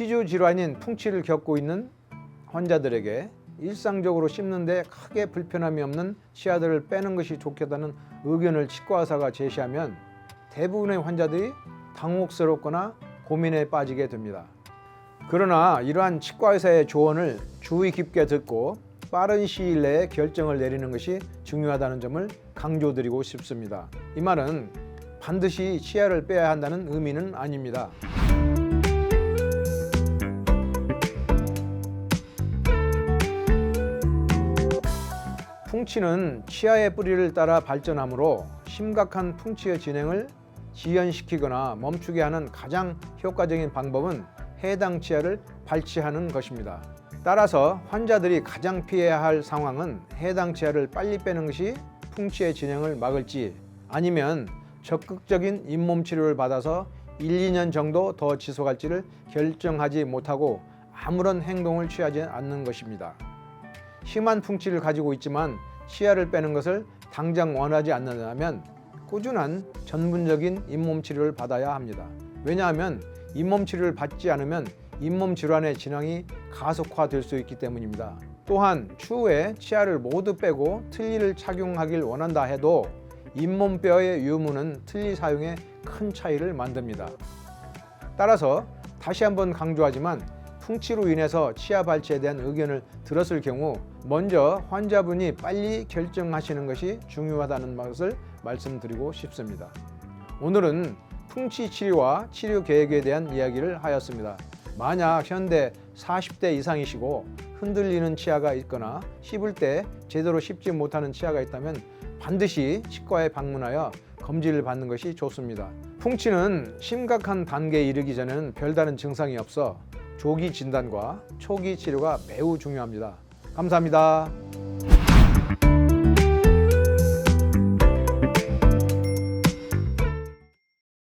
치주 질환인 풍치를 겪고 있는 환자들에게 일상적으로 씹는데 크게 불편함이 없는 치아들을 빼는 것이 좋겠다는 의견을 치과 의사가 제시하면 대부분의 환자들이 당혹스럽거나 고민에 빠지게 됩니다. 그러나 이러한 치과 의사의 조언을 주의 깊게 듣고 빠른 시일 내에 결정을 내리는 것이 중요하다는 점을 강조드리고 싶습니다. 이 말은 반드시 치아를 빼야 한다는 의미는 아닙니다. 풍치는 치아의 뿌리를 따라 발전하므로 심각한 풍치의 진행을 지연시키거나 멈추게 하는 가장 효과적인 방법은 해당 치아를 발치하는 것입니다. 따라서 환자들이 가장 피해야 할 상황은 해당 치아를 빨리 빼는 것이 풍치의 진행을 막을지 아니면 적극적인 잇몸 치료를 받아서 1, 2년 정도 더 지속할지를 결정하지 못하고 아무런 행동을 취하지 않는 것입니다. 심한 풍치를 가지고 있지만 치아를 빼는 것을 당장 원하지 않는다면 꾸준한 전문적인 잇몸 치료를 받아야 합니다. 왜냐하면 잇몸 치료를 받지 않으면 잇몸 질환의 진행이 가속화될 수 있기 때문입니다. 또한 추후에 치아를 모두 빼고 틀니를 착용하길 원한다 해도 잇몸뼈의 유무는 틀니 사용에 큰 차이를 만듭니다. 따라서 다시 한번 강조하지만 풍치로 인해서 치아 발치에 대한 의견을 들었을 경우 먼저 환자분이 빨리 결정하시는 것이 중요하다는 것을 말씀드리고 싶습니다. 오늘은 풍치 치료와 치료 계획에 대한 이야기를 하였습니다. 만약 현대 40대 이상이시고 흔들리는 치아가 있거나 씹을 때 제대로 씹지 못하는 치아가 있다면 반드시 치과에 방문하여 검진을 받는 것이 좋습니다. 풍치는 심각한 단계에 이르기 전에는 별다른 증상이 없어 조기 진단과 초기 치료가 매우 중요합니다. 감사합니다.